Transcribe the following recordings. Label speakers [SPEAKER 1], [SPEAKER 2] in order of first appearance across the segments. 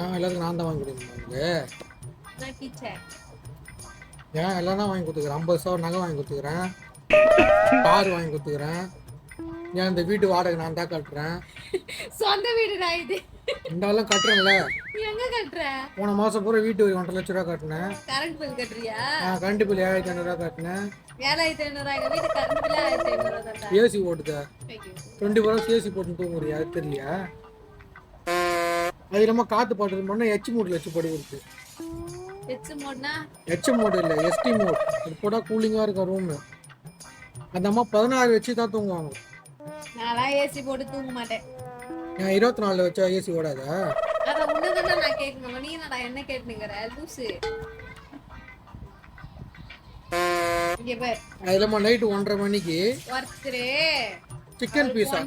[SPEAKER 1] ஏன் எல்லாத்துக்கும் நான் தான் வாங்கி கொடுக்கணும்
[SPEAKER 2] நான்
[SPEAKER 1] ஏன் எல்லாம் வாங்கி கொடுத்துக்கிறேன்? ஐம்பது சவரம் நகை வாங்கி கொடுத்துக்கிறேன். கார் வாங்கி கொடுத்துக்கிறேன். ஏன் இந்த வீட்டு வாடகை நான் தான் கட்டுறேன்?
[SPEAKER 2] சொந்த வீடுடா இது.
[SPEAKER 1] இந்த எல்லாம் கட்டுறேன்ல.
[SPEAKER 2] நீ எங்க கட்டுற?
[SPEAKER 1] போன மாதம் பூரா வீட்டு வரி ஒன்றரை லட்ச ரூபா கட்டினேன்.
[SPEAKER 2] கரண்ட் பில் கட்டுறியா?
[SPEAKER 1] கரண்ட் பில் ஏழாயிரத்தி ஐநூறுரூவா கட்டினேன்.
[SPEAKER 2] ஏழாயிரத்தி ஐநூறு எங்க வீட்டு கரண்ட் பில் ஆயிரத்தி ஐநூறு தான்டா.
[SPEAKER 1] ஏசி ஓட்டுத டுவெண்ட்டி ஃபோர் ஹவர்ஸ் ஏசி போட்டு தூங்குறியா? அது தெரியலையா? அது இல்லாமல் காற்று பாட்டு பண்ணால் எச் மூட்டில் வச்சு படி கொடுத்து.
[SPEAKER 2] ஹெச்
[SPEAKER 1] ஹெச் மோடு இல்லை எஸ்டி மோட் இது போட்டால் கூலிங்காக இருக்கும் ரூமு அந்த அம்மா பதினாறு வச்சு தான் தூங்குவாங்க.
[SPEAKER 2] நான்லாம் ஏசி போட்டு தூங்க மாட்டேன்.
[SPEAKER 1] நான் இருபத்தி நாலில் வச்சா ஏசி ஓடாதா?
[SPEAKER 2] அத உன்னதானே நான் கேட்கணும். நீ என்னடா என்ன கேட்டுங்கிற லூசு.
[SPEAKER 1] அது இல்லாமல் நைட்டு ஒன்றரை மணிக்கு சிக்கன் பீஸா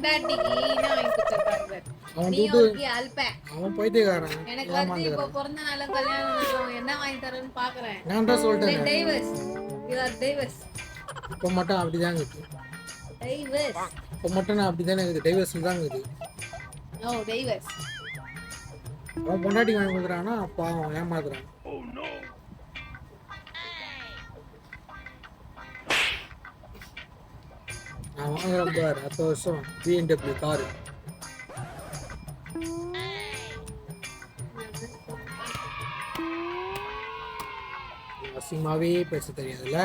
[SPEAKER 1] அவன்
[SPEAKER 2] அல்ப
[SPEAKER 1] அவன் பைத்தியக்காரன்
[SPEAKER 2] எனக்கு வந்து இப்போ பிறந்த நாளும் கல்யாணம் என்ன வாங்கி தரேன்னு பாக்குறேன்.
[SPEAKER 1] நான் தான் சொல்லிட்டேன்.
[SPEAKER 2] டைவர்ஸ் யூ ஆர் டைவர்ஸ்
[SPEAKER 1] இப்போ மட்டும் அப்படிதான் இருக்குது.
[SPEAKER 2] டைவர்ஸ்
[SPEAKER 1] இப்போ மட்டும் நான் அப்படி தானே இருக்குது டைவர்ஸில் தான் இருக்குது.
[SPEAKER 2] நோ டைவர்ஸ்
[SPEAKER 1] அவன் பொண்டாட்டி வாங்கி கொடுக்குறான்னா அப்போ அவன் ஏமாத்துறான். நான் வாங்குறேன் பாரு. அடுத்த வருஷம் பிஎன்டபிள்யூ காரு அசிங்கமாவே பேச தெரியாதுல்ல?